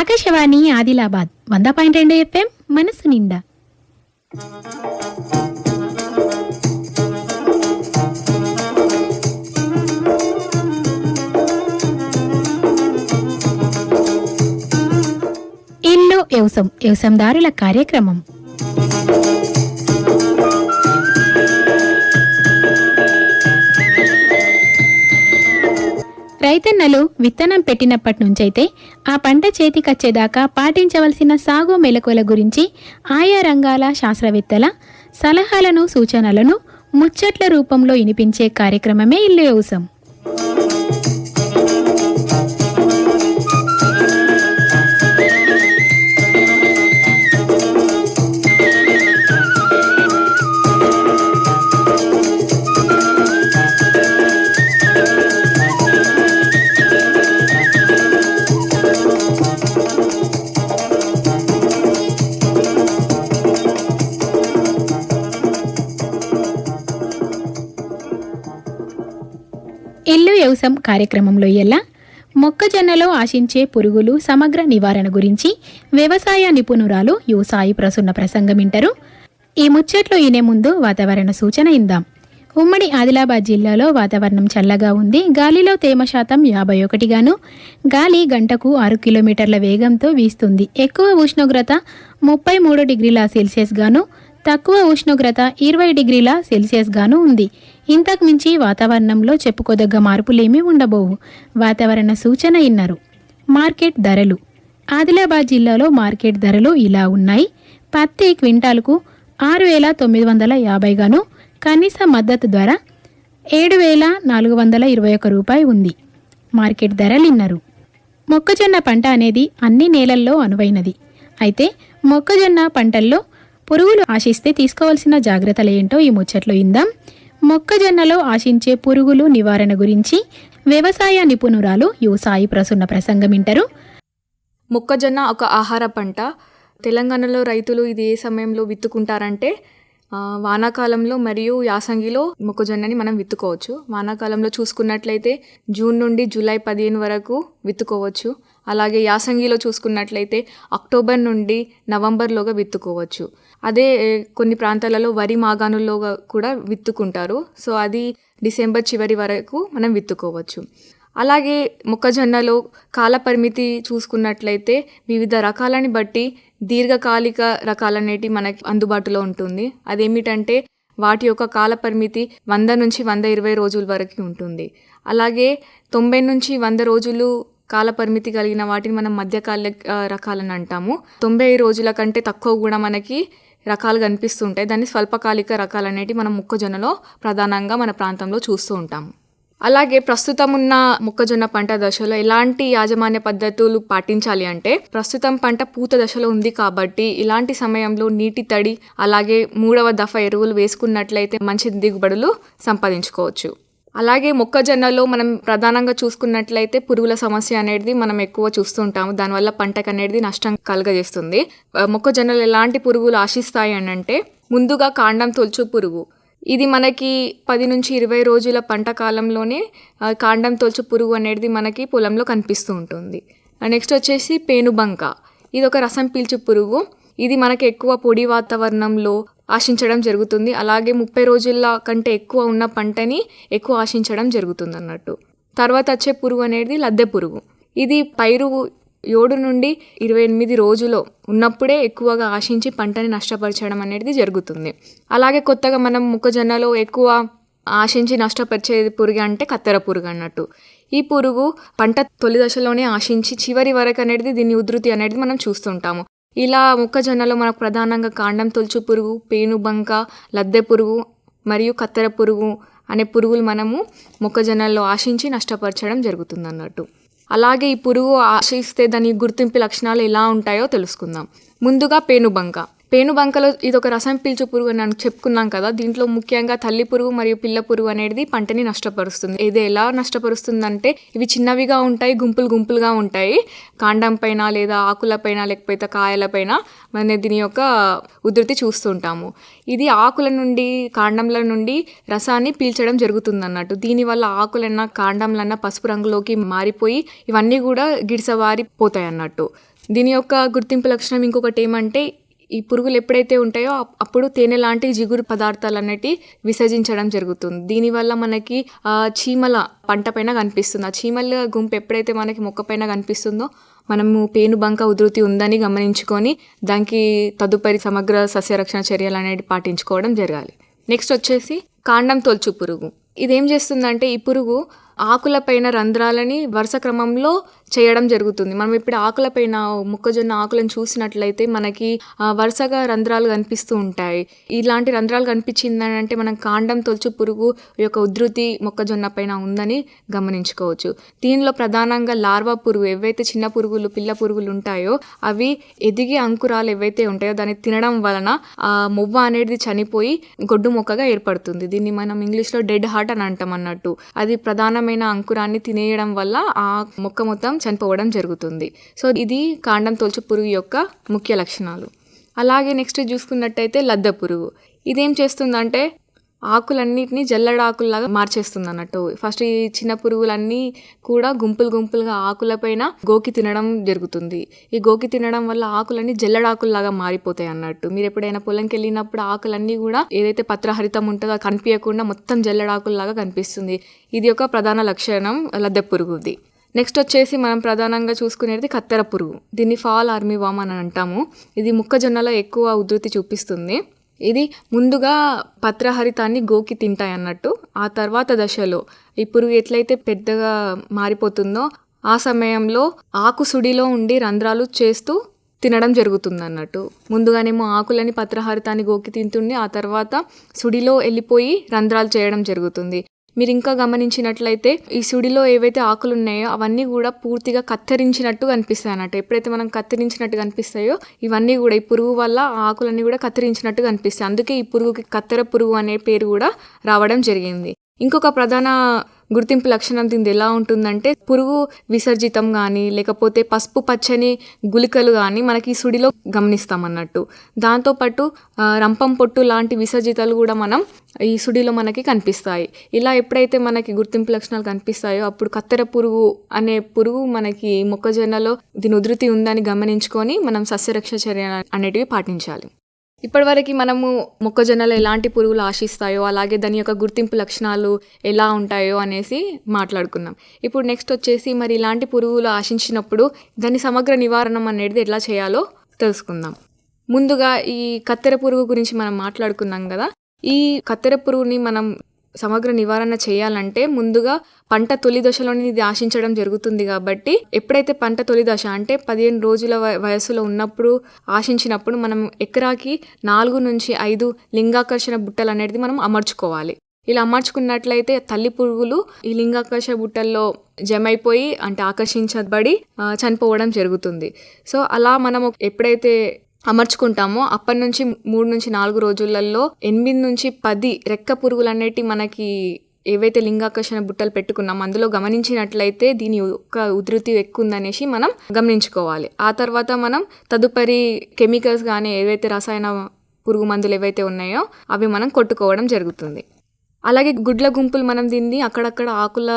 ఆకాశవాణి ఆదిలాబాద్ వంద పాయింట్ రెండు ఎఫ్ఎం మనసు నిండా. ఇల్లు వ్యవసం వ్యవసందారుల కార్యక్రమం. రైతన్నలు విత్తనం పెట్టినప్పటి నుంచైతే ఆ పంట చేతికొచ్చేదాకా పాటించవలసిన సాగు మెలకువల గురించి ఆయా రంగాల శాస్త్రవేత్తల సలహాలను సూచనలను ముచ్చట్ల రూపంలో వినిపించే కార్యక్రమమే ఇల్లు వ్యవసం కోసం కార్యక్రమంలో ఎలా? మొక్కజొన్నలో ఆశించే పురుగులు సమగ్ర నివారణ గురించి వ్యవసాయ నిపుణురాలు యు సాయి ప్రసున్న ప్రసంగం వింటారు. ఈ ముచ్చట్లో ఇనే ముందు వాతావరణ సూచన ఇందాం ఉమ్మడి ఆదిలాబాద్ జిల్లాలో వాతావరణం చల్లగా ఉంది. గాలిలో తేమ శాతం యాభై ఒకటిగాను గాలి గంటకు ఆరు కిలోమీటర్ల వేగంతో వీస్తుంది. ఎక్కువ ఉష్ణోగ్రత ముప్పై మూడు డిగ్రీల సెల్సియస్ గాను తక్కువ ఉష్ణోగ్రత ఇరవై డిగ్రీల సెల్సియస్ గాను ఉంది. ఇంతకు మించి వాతావరణంలో చెప్పుకోదగ్గ మార్పులేమీ ఉండబోవు. వాతావరణ సూచన ఇన్నారు. మార్కెట్ ధరలు. ఆదిలాబాద్ జిల్లాలో మార్కెట్ ధరలు ఇలా ఉన్నాయి. పత్తి క్వింటాల్కు ఆరు వేల తొమ్మిది వందల యాభై గాను కనీస మద్దతు ధర ఏడు వేల నాలుగు వందల ఇరవై ఒక్క రూపాయి ఉంది. మార్కెట్ ధరలు ఇన్నారు మొక్కజొన్న పంట అనేది అన్ని నేలల్లో అనువైనది. అయితే మొక్కజొన్న పంటల్లో పురుగులు ఆశిస్తే తీసుకోవాల్సిన జాగ్రత్తలు ఏంటో ఈ ముచ్చట్లో ఇందాం మొక్కజొన్నలో ఆశించే పురుగులు నివారణ గురించి వ్యవసాయ నిపుణురాలు యు సాయి ప్రసున్న ప్రసంగం వింటారు. మొక్కజొన్న ఒక ఆహార పంట. తెలంగాణలో రైతులు ఇది ఏ సమయంలో విత్తుకుంటారంటే వానాకాలంలో మరియు యాసంగిలో మొక్కజొన్నని మనం విత్తుకోవచ్చు. వానాకాలంలో చూసుకున్నట్లయితే జూన్ నుండి జూలై పదిహేను వరకు విత్తుకోవచ్చు. అలాగే యాసంగిలో చూసుకున్నట్లయితే అక్టోబర్ నుండి నవంబర్లోగా విత్తుకోవచ్చు. అదే కొన్ని ప్రాంతాలలో వరి మాగాణుల్లో కూడా విత్తుకుంటారు. సో అది డిసెంబర్ చివరి వరకు మనం విత్తుకోవచ్చు. అలాగే మొక్కజొన్నలో కాలపరిమితి చూసుకున్నట్లయితే వివిధ రకాలని బట్టి దీర్ఘకాలిక రకాలనేటి మనకి అందుబాటులో ఉంటుంది. అదేమిటంటే వాటి యొక్క కాల పరిమితి వంద నుంచి వంద ఇరవై రోజుల వరకు ఉంటుంది. అలాగే తొంభై నుంచి వంద రోజులు కాల పరిమితి కలిగిన వాటిని మనం మధ్యకాల రకాలని అంటాము. తొంభై రోజుల కంటే తక్కువ కూడా మనకి రకాలు కనిపిస్తుంటాయి. దాన్ని స్వల్పకాలిక రకాలు అనేవి మనం మొక్కజొన్నలో ప్రధానంగా మన ప్రాంతంలో చూస్తూ ఉంటాము. అలాగే ప్రస్తుతం ఉన్న మొక్కజొన్న పంట దశలో ఎలాంటి యాజమాన్య పద్ధతులు పాటించాలి అంటే ప్రస్తుతం పంట పూత దశలో ఉంది కాబట్టి ఇలాంటి సమయంలో నీటి తడి అలాగే మూడవ దఫ ఎరువులు వేసుకున్నట్లయితే మంచి దిగుబడులు సంపాదించుకోవచ్చు. అలాగే మొక్కజొన్నలో మనం ప్రధానంగా చూసుకున్నట్లయితే పురుగుల సమస్య అనేది మనం ఎక్కువ చూస్తుంటాము. దానివల్ల పంటకు అనేది నష్టం కలుగజేస్తుంది. మొక్కజొన్నలు ఎలాంటి పురుగులు ఆశిస్తాయి అని అంటే ముందుగా కాండం తొలుచు పురుగు. ఇది మనకి పది నుంచి ఇరవై రోజుల పంట కాలంలోనే కాండం తొలుచు పురుగు అనేది మనకి పొలంలో కనిపిస్తూ ఉంటుంది. నెక్స్ట్ వచ్చేసి పేనుబంక. ఇది ఒక రసం పీల్చు పురుగు. ఇది మనకి ఎక్కువ పొడి వాతావరణంలో ఆశించడం జరుగుతుంది. అలాగే ముప్పై రోజుల కంటే ఎక్కువ ఉన్న పంటని ఎక్కువ ఆశించడం జరుగుతుంది అన్నట్టు. తర్వాత వచ్చే పురుగు అనేది లద్దె పురుగు. ఇది పైరు ఏడు నుండి ఇరవై ఎనిమిది రోజులో ఉన్నప్పుడే ఎక్కువగా ఆశించి పంటని నష్టపరచడం అనేది జరుగుతుంది. అలాగే కొత్తగా మనం మొక్కజొన్నలో ఎక్కువ ఆశించి నష్టపరిచే పురుగు అంటే కత్తెర పురుగు అన్నట్టు. ఈ పురుగు పంట తొలి దశలోనే ఆశించి చివరి వరకు అనేది దీని ఉధృతి అనేది మనం చూస్తుంటాము. ఇలా మొక్కజొన్నలో మనకు ప్రధానంగా కాండం తొలుచు పురుగు పేనుబంక లద్దె పురుగు మరియు కత్తెర పురుగు అనే పురుగులు మనము మొక్కజొన్నల్లో ఆశించి నష్టపరచడం జరుగుతుంది అన్నట్టు అలాగే ఈ పురుగు ఆశిస్తే దాని గుర్తింపు లక్షణాలు ఎలా ఉంటాయో తెలుసుకుందాం. ముందుగా పేనుబంక పేనుబంకలో ఇది ఒక రసం పీల్చు పురుగు అని చెప్పుకున్నాం కదా దీంట్లో ముఖ్యంగా తల్లి పురుగు మరియు పిల్ల పురుగు అనేది పంటని నష్టపరుస్తుంది. ఇది ఎలా నష్టపరుస్తుందంటే ఇవి చిన్నవిగా ఉంటాయి గుంపులు గుంపులుగా ఉంటాయి. కాండం పైన లేదా ఆకులపైన లేకపోతే కాయలపైన మన దీని యొక్క ఉధృతి చూస్తుంటాము. ఇది ఆకుల నుండి కాండంల నుండి రసాన్ని పీల్చడం జరుగుతుంది అన్నట్టు దీనివల్ల ఆకులన్నా కాండంలన్నా పసుపు రంగులోకి మారిపోయి ఇవన్నీ కూడా గిడిసవారి పోతాయి అన్నట్టు దీని యొక్క గుర్తింపు లక్షణం ఇంకొకటి ఏమంటే ఈ పురుగులు ఎప్పుడైతే ఉంటాయో అప్పుడు తేనె లాంటి జిగురు పదార్థాలు అనేటి విసర్జించడం జరుగుతుంది. దీనివల్ల మనకి ఆ, చీమల పంట పైన కనిపిస్తుంది. ఆ చీమల గుంపు ఎప్పుడైతే మనకి మొక్క పైన కనిపిస్తుందో మనము పేనుబంక ఉధృతి ఉందని గమనించుకొని దానికి తదుపరి సమగ్ర సస్యరక్షణ చర్యలు అనేవి పాటించుకోవడం జరగాలి. నెక్స్ట్ వచ్చేసి కాండం తొలుచు పురుగు. ఇదేం చేస్తుందంటే ఈ పురుగు ఆకులపైన రంధ్రాలని వరుస క్రమంలో చేయడం జరుగుతుంది. మనం ఇప్పుడు ఆకులపైన మొక్కజొన్న ఆకులను చూసినట్లయితే మనకి వరుసగా రంధ్రాలు కనిపిస్తూ ఉంటాయి. ఇలాంటి రంధ్రాలు కనిపించిందని అంటే మనం కాండం తొలుచు పురుగు యొక్క ఉధృతి మొక్కజొన్న పైన ఉందని గమనించుకోవచ్చు. దీనిలో ప్రధానంగా లార్వా పురుగు ఏవైతే చిన్న పురుగులు పిల్ల పురుగులు ఉంటాయో అవి ఎదిగే అంకురాలు ఏవైతే ఉంటాయో దాన్ని తినడం వలన ఆ మొవ్వ అనేది చనిపోయి గొడ్డు మొక్కగా ఏర్పడుతుంది. దీన్ని మనం ఇంగ్లీష్లో డెడ్ హార్ట్ అని అంటాం అన్నట్టు. అది ప్రధానమైన అంకురాన్ని తినేయడం వల్ల ఆ మొక్క మొత్తం చనిపోవడం జరుగుతుంది. సో ఇది కాండం తోల్చు పురుగు యొక్క ముఖ్య లక్షణాలు. అలాగే నెక్స్ట్ చూసుకున్నట్టయితే లద్ద పురుగు. ఇదేం చేస్తుందంటే ఆకులన్నిటిని జల్లడాకుల్లాగా మార్చేస్తుంది అన్నట్టు ఫస్ట్ ఈ చిన్న పురుగులన్నీ కూడా గుంపులు గుంపులుగా ఆకులపైన గోకి తినడం జరుగుతుంది. ఈ గోకి తినడం వల్ల ఆకులన్నీ జల్లడాకుల్లాగా మారిపోతాయి అన్నట్టు మీరు ఎప్పుడైనా పొలంకి వెళ్ళినప్పుడు ఆకులన్నీ కూడా ఏదైతే పత్రహరితం ఉంటుందో కనిపించకుండా మొత్తం జల్లడాకుల్లాగా కనిపిస్తుంది. ఇది ఒక ప్రధాన లక్షణం లద్దె పురుగుది. నెక్స్ట్ వచ్చేసి మనం ప్రధానంగా చూసుకునేది కత్తెర పురుగు. దీన్ని ఫాల్ ఆర్మీ వామ్ అని అంటాము. ఇది మొక్కజొన్నలో ఎక్కువ ఉధృతి చూపిస్తుంది. ఇది ముందుగా పత్రహరితాన్ని గోకి తింటాయి అన్నట్టు. ఆ తర్వాత దశలో ఈ పురుగు ఎట్లయితే పెద్దగా మారిపోతుందో ఆ సమయంలో ఆకు సుడిలో ఉండి రంధ్రాలు చేస్తూ తినడం జరుగుతుంది అన్నట్టు ముందుగానేమో ఆకులని పత్రహారితాన్ని గోకి తింటుండి ఆ తర్వాత సుడిలో వెళ్ళిపోయి రంధ్రాలు చేయడం జరుగుతుంది. మీరు ఇంకా గమనించినట్లయితే ఈ సుడిలో ఏవైతే ఆకులు ఉన్నాయో అవన్నీ కూడా పూర్తిగా కత్తిరించినట్టు కనిపిస్తాయి అన్నట్టు ఎప్పుడైతే మనం కత్తిరించినట్టు కనిపిస్తాయో ఇవన్నీ కూడా ఈ పురుగు వల్ల ఆ ఆకులన్నీ కూడా కత్తిరించినట్టు కనిపిస్తాయి. అందుకే ఈ పురుగుకి కత్తెర పురుగు అనే పేరు కూడా రావడం జరిగింది. ఇంకొక ప్రధాన గుర్తింపు లక్షణం దీనిది ఎలా ఉంటుందంటే పురుగు విసర్జితం కానీ లేకపోతే పసుపు పచ్చని గుళికలు కానీ మనకి సుడిలో గమనిస్తాం అన్నట్టు. దాంతోపాటు రంపం పొట్టు లాంటి విసర్జితాలు కూడా మనం ఈ సుడిలో మనకి కనిపిస్తాయి. ఇలా ఎప్పుడైతే మనకి గుర్తింపు లక్షణాలు కనిపిస్తాయో అప్పుడు కత్తెర పురుగు అనే పురుగు మనకి మొక్కజొన్నలో దీని ఉధృతి ఉందని గమనించుకొని మనం సస్యరక్ష చర్య అనేటివి పాటించాలి. ఇప్పటివరకు మనము మొక్కజొన్నలు ఎలాంటి పురుగులు ఆశిస్తాయో అలాగే దాని యొక్క గుర్తింపు లక్షణాలు ఎలా ఉంటాయో అనేసి మాట్లాడుకున్నాం. ఇప్పుడు నెక్స్ట్ వచ్చేసి మరి ఇలాంటి పురుగులు ఆశించినప్పుడు దాని సమగ్ర నివారణ అనేది ఎట్లా చేయాలో తెలుసుకుందాం. ముందుగా ఈ కత్తెర పురుగు గురించి మనం మాట్లాడుకున్నాం కదా. ఈ కత్తెర పురుగుని మనం సమగ్ర నివారణ చేయాలంటే ముందుగా పంట తొలి దశలోనే ఇది ఆశించడం జరుగుతుంది కాబట్టి ఎప్పుడైతే పంట తొలి దశ అంటే పదిహేను రోజుల వ- వయసులో ఉన్నప్పుడు ఆశించినప్పుడు మనం ఎకరాకి నాలుగు నుంచి ఐదు లింగాకర్షణ బుట్టలు అనేది మనం అమర్చుకోవాలి. ఇలా అమర్చుకున్నట్లయితే తల్లి పురుగులు ఈ లింగాకర్షణ బుట్టల్లో జమైపోయి అంటే ఆకర్షించబడి చనిపోవడం జరుగుతుంది. సో అలా మనం ఎప్పుడైతే అమర్చుకుంటామో. అప్పటి నుంచి మూడు నుంచి నాలుగు రోజులలో ఎనిమిది నుంచి పది రెక్క పురుగులు అనేటివి మనకి ఏవైతే లింగాకర్షణ బుట్టలు పెట్టుకున్నామో అందులో గమనించినట్లయితే దీని యొక్క ఉధృతి ఎక్కువ ఉందనేసి మనం గమనించుకోవాలి. ఆ తర్వాత మనం తదుపరి కెమికల్స్ కానీ ఏవైతే రసాయన పురుగు మందులు ఏవైతే ఉన్నాయో అవి మనం కొట్టుకోవడం జరుగుతుంది. అలాగే గుడ్ల గుంపులు మనం దీన్ని అక్కడక్కడ ఆకుల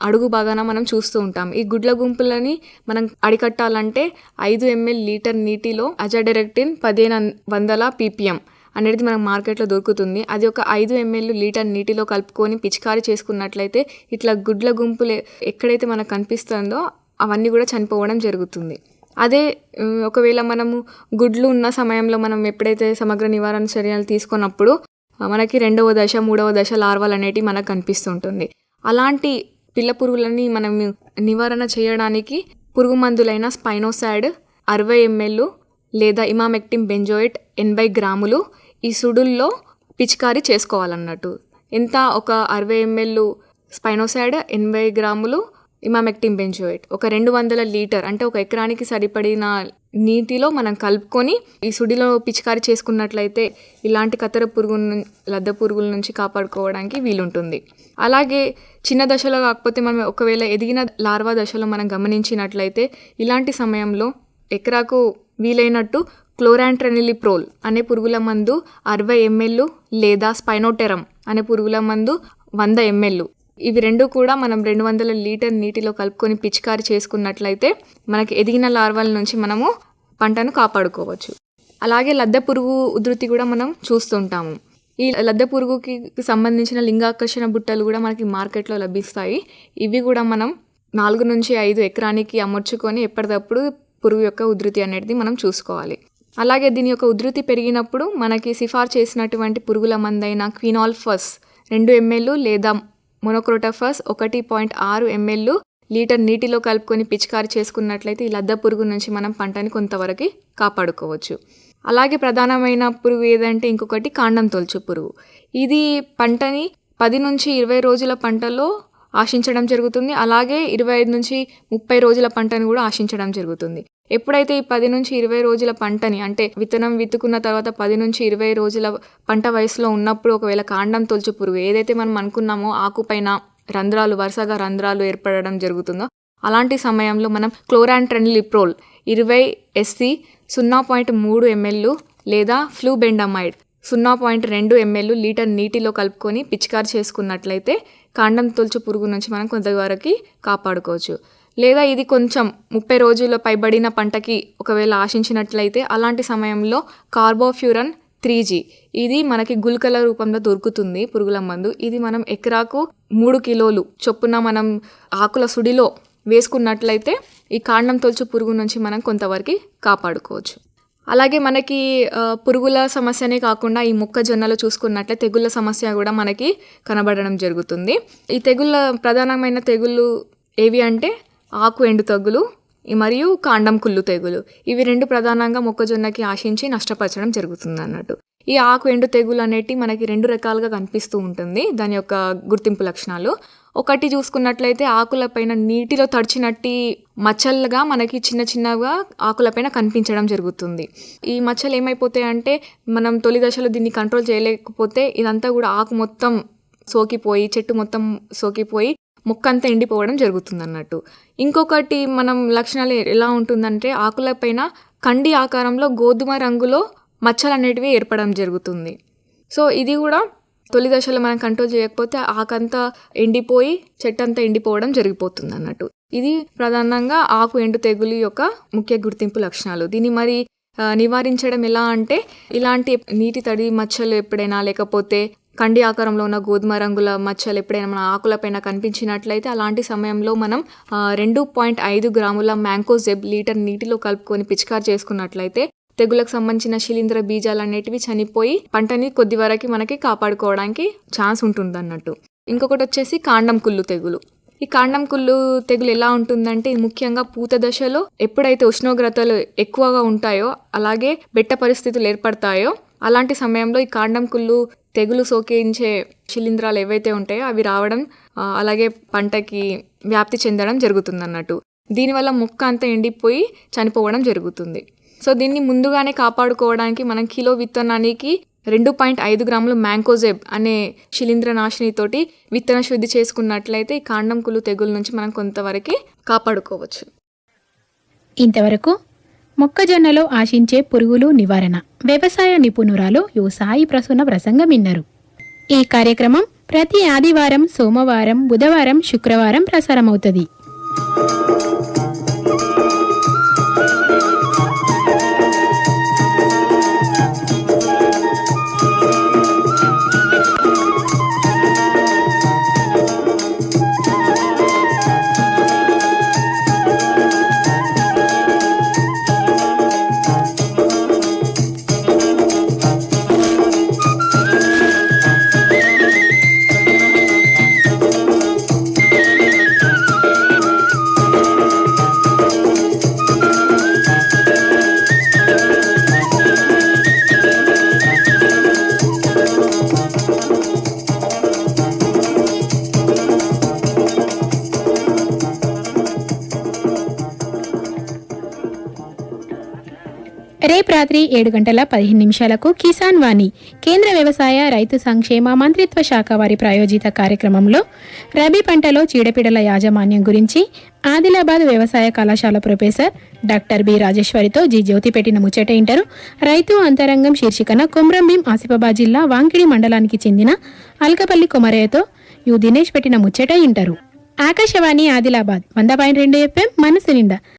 అడుగు భాగాన మనం చూస్తూ ఉంటాం. ఈ గుడ్ల గుంపులని మనం అడికట్టాలంటే ఐదు ఎంఎల్ లీటర్ నీటిలో అజాడెరెక్టిన్ పదిహేను వందల పీపీఎం అనేది మనకు మార్కెట్లో దొరుకుతుంది. అది ఒక ఐదు ఎంఎల్ లీటర్ నీటిలో కలుపుకొని పిచికారీ చేసుకున్నట్లయితే ఇట్లా గుడ్ల గుంపులు ఎక్కడైతే మనకు కనిపిస్తుందో అవన్నీ కూడా చనిపోవడం జరుగుతుంది. అదే ఒకవేళ మనము గుడ్లు ఉన్న సమయంలో మనం ఎప్పుడైతే సమగ్ర నివారణ చర్యలు తీసుకున్నప్పుడు మనకి రెండవ దశ మూడవ దశ లార్వాలు అనేటివి మనకు కనిపిస్తుంటుంది. అలాంటి పిల్ల పురుగులని మనం నివారణ చేయడానికి పురుగు మందులైన స్పైనోసైడ్ అరవై ఎంఎల్ లేదా ఇమామెక్టిన్ బెంజోయిట్ ఎనభై గ్రాములు ఈ సుడుల్లో పిచికారీ చేసుకోవాలన్నట్టు. ఎంత? ఒక అరవై ఎంఎల్ స్పైనోసైడ్ ఎనభై గ్రాములు ఇమామెక్టిన్ బెంజోయిట్. ఒక రెండు వందల లీటర్ అంటే ఒక ఎకరానికి సరిపడిన నీటిలో మనం కలుపుకొని ఈ సుడిలో పిచికారి చేసుకున్నట్లయితే ఇలాంటి కత్తెర పురుగు ను- లద్దె పురుగుల నుంచి కాపాడుకోవడానికి వీలుంటుంది. అలాగే చిన్న దశలో కాకపోతే మనం ఒకవేళ ఎదిగిన లార్వా దశలో మనం గమనించినట్లయితే ఇలాంటి సమయంలో ఎకరాకు వీలైనట్టు క్లోరాంట్రెనిలిప్రోల్ అనే పురుగుల మందు అరవై ఎంఎల్ లేదా స్పైనోటెరమ్ అనే పురుగుల మందు వంద ఎంఎల్ ఇవి రెండు కూడా మనం రెండు వందల లీటర్ నీటిలో కలుపుకొని పిచికారి చేసుకున్నట్లయితే మనకి ఎదిగిన లార్వాల నుంచి మనము పంటను కాపాడుకోవచ్చు. అలాగే లద్దె పురుగు ఉధృతి కూడా మనం చూస్తుంటాము. ఈ లద్దె పురుగుకి సంబంధించిన లింగాకర్షణ బుట్టలు కూడా మనకి మార్కెట్లో లభిస్తాయి. ఇవి కూడా మనం నాలుగు నుంచి ఐదు ఎకరానికి అమర్చుకొని ఎప్పటికప్పుడు పురుగు యొక్క ఉధృతి అనేది మనం చూసుకోవాలి. అలాగే దీని యొక్క ఉధృతి పెరిగినప్పుడు మనకి సిఫార్ చేసినటువంటి పురుగుల మందైన క్వినాల్ఫస్ రెండు ఎంఎల్ లేదా మొనోక్రోటఫస్ ఒకటి పాయింట్ ఆరు ఎంఎల్ లీటర్ నీటిలో కలుపుకొని పిచికారి చేసుకున్నట్లయితే ఈ లద్ద పురుగు నుంచి మనం పంటని కొంతవరకు కాపాడుకోవచ్చు. అలాగే ప్రధానమైన పురుగు ఏదంటే ఇంకొకటి కాండం తొలచు పురుగు. ఇది పంటని పది నుంచి ఇరవై రోజుల పంటలో ఆశించడం జరుగుతుంది. అలాగే ఇరవై ఐదు నుంచి ముప్పై రోజుల పంటను కూడా ఆశించడం జరుగుతుంది. ఎప్పుడైతే ఈ పది నుంచి ఇరవై రోజుల పంటని అంటే విత్తనం విత్తుకున్న తర్వాత పది నుంచి ఇరవై రోజుల పంట వయసులో ఉన్నప్పుడు ఒకవేళ కాండం తొలచు పురుగు ఏదైతే మనం అనుకున్నామో ఆకుపైన రంధ్రాలు వరుసగా రంధ్రాలు ఏర్పడడం జరుగుతుందో? అలాంటి సమయంలో మనం క్లోరాంట్రెన్లిప్రోల్ ఇరవై ఎస్సి సున్నా పాయింట్ మూడు ఎంఎల్లు లేదా ఫ్లూబెండమైడ్ సున్నా పాయింట్ రెండు ఎంఎల్ లీటర్ నీటిలో కలుపుకొని పిచికారి చేసుకున్నట్లయితే కాండం తొలచు పురుగు నుంచి మనం కొంతవరకు కాపాడుకోవచ్చు. లేదా ఇది కొంచెం ముప్పై రోజుల్లో పైబడిన పంటకి ఒకవేళ ఆశించినట్లయితే అలాంటి సమయంలో కార్బోఫ్యూరన్ త్రీ జీ ఇది మనకి గుల్కల రూపంలో దొరుకుతుంది పురుగుల మందు. ఇది మనం ఎకరాకు మూడు కిలోలు చొప్పున మనం ఆకుల సుడిలో వేసుకున్నట్లయితే ఈ కాండం తొలచు పురుగు నుంచి మనం కొంతవరకు కాపాడుకోవచ్చు. అలాగే మనకి పురుగుల సమస్యనే కాకుండా ఈ మొక్కజొన్నలు చూసుకున్నట్లే తెగుళ్ళ సమస్య కూడా మనకి కనబడడం జరుగుతుంది. ఈ తెగుళ్ళ ప్రధానమైన తెగుళ్ళు ఏవి అంటే ఆకు ఎండు తెగులు మరియు కాండం కుళ్ళు తెగులు. ఇవి రెండు ప్రధానంగా మొక్కజొన్నకి ఆశించి నష్టపరచడం జరుగుతుంది అన్నట్టు ఈ ఆకు ఎండు తెగులు అనేటి మనకి రెండు రకాలుగా కనిపిస్తూ ఉంటుంది. దాని యొక్క గుర్తింపు లక్షణాలు. ఒకటి చూసుకున్నట్లయితే ఆకులపైన నీటిలో తడిచినట్టి మచ్చలుగా మనకి చిన్న చిన్నగా ఆకులపైన కనిపించడం జరుగుతుంది. ఈ మచ్చలు ఏమైపోతాయి అంటే మనం తొలి దశలో దీన్ని కంట్రోల్ చేయలేకపోతే ఇదంతా కూడా ఆకు మొత్తం సోకిపోయి చెట్టు మొత్తం సోకిపోయి మొక్క అంతా ఎండిపోవడం జరుగుతుంది అన్నట్టు ఇంకొకటి మనం లక్షణాలు ఎలా ఉంటుందంటే ఆకులపైన కండి ఆకారంలో గోధుమ రంగులో మచ్చలు అనేటివి ఏర్పడడం జరుగుతుంది. సో ఇది కూడా తొలి దశలో మనం కంట్రోల్ చేయకపోతే ఆకంతా ఎండిపోయి చెట్టంతా ఎండిపోవడం జరిగిపోతుంది అన్నట్టు ఇది ప్రధానంగా ఆకు ఎండు తెగులు యొక్క ముఖ్య గుర్తింపు లక్షణాలు. దీన్ని మరి నివారించడం ఎలా అంటే ఇలాంటి నీటి తడి మచ్చలు ఎప్పుడైనా లేకపోతే కండి ఆకారంలో ఉన్న గోధుమ రంగుల మచ్చలు ఎప్పుడైనా మన ఆకులపైన కనిపించినట్లయితే అలాంటి సమయంలో మనం రెండు పాయింట్ ఐదు గ్రాముల మ్యాంకోజెబ్ లీటర్ నీటిలో కలుపుకొని పిచికారి చేసుకున్నట్లయితే తెగులకు సంబంధించిన శిలీంద్ర బీజాలు అనేటివి చనిపోయి పంటని కొద్ది వరకు మనకి కాపాడుకోవడానికి ఛాన్స్ ఉంటుంది అన్నట్టు ఇంకొకటి వచ్చేసి కాండం కుళ్ళు తెగులు. ఈ కాండం కుళ్ళు తెగులు ఎలా ఉంటుందంటే ముఖ్యంగా పూత దశలో ఎప్పుడైతే ఉష్ణోగ్రతలు ఎక్కువగా ఉంటాయో అలాగే బెట్ట పరిస్థితులు ఏర్పడతాయో అలాంటి సమయంలో ఈ కాండం కుళ్ళు తెగులు సోకించే శిలీంధ్రాలు ఏవైతే ఉంటాయో అవి రావడం అలాగే పంటకి వ్యాప్తి చెందడం జరుగుతుంది అన్నట్టు దీనివల్ల మొక్క అంతా ఎండిపోయి చనిపోవడం జరుగుతుంది. సో దీన్ని ముందుగానే కాపాడుకోవడానికి మనం కిలో విత్తనానికి రెండు పాయింట్ ఐదు గ్రాములు మ్యాంకోజెబ్ అనే శిలీంద్ర నాశినితోటి విత్తన శుద్ధి చేసుకున్నట్లయితే ఈ కాండం కుళ్ళు తెగుల నుంచి మనం కొంతవరకు కాపాడుకోవచ్చు. ఇంతవరకు మొక్కజొన్నలో ఆశించే పురుగులు నివారణ. వ్యవసాయ నిపుణురాలు యు సాయి ప్రసూన ప్రసంగం విన్నారు ఈ కార్యక్రమం ప్రతి ఆదివారం సోమవారం బుధవారం శుక్రవారం ప్రసారమవుతుంది. రేపు రాత్రి ఏడు గంటల పదిహేను నిమిషాలకు కిసాన్ వాణి కేంద్ర వ్యవసాయ రైతు సంక్షేమ మంత్రిత్వ శాఖ వారి ప్రాయోజిత కార్యక్రమంలో రబీ పంటలో చీడపీడల యాజమాన్యం గురించి ఆదిలాబాద్ వ్యవసాయ కళాశాల ప్రొఫెసర్ డాక్టర్ బి రాజేశ్వరితో జి జ్యోతి పెట్టిన ముచ్చట ఇంటారు రైతు అంతరంగం శీర్షికన కుమ్రంభీం ఆసిఫాబాద్ జిల్లా వాంకిడి మండలానికి చెందిన అల్కపల్లి కుమరయ్యతో యు దినేష్ పెట్టిన ముచ్చట ఇంటారు. ఆకాశవాణి ఆదిలాబాద్ వంద పాయింట్ రెండు ఎఫ్ఎం మనసు నిండా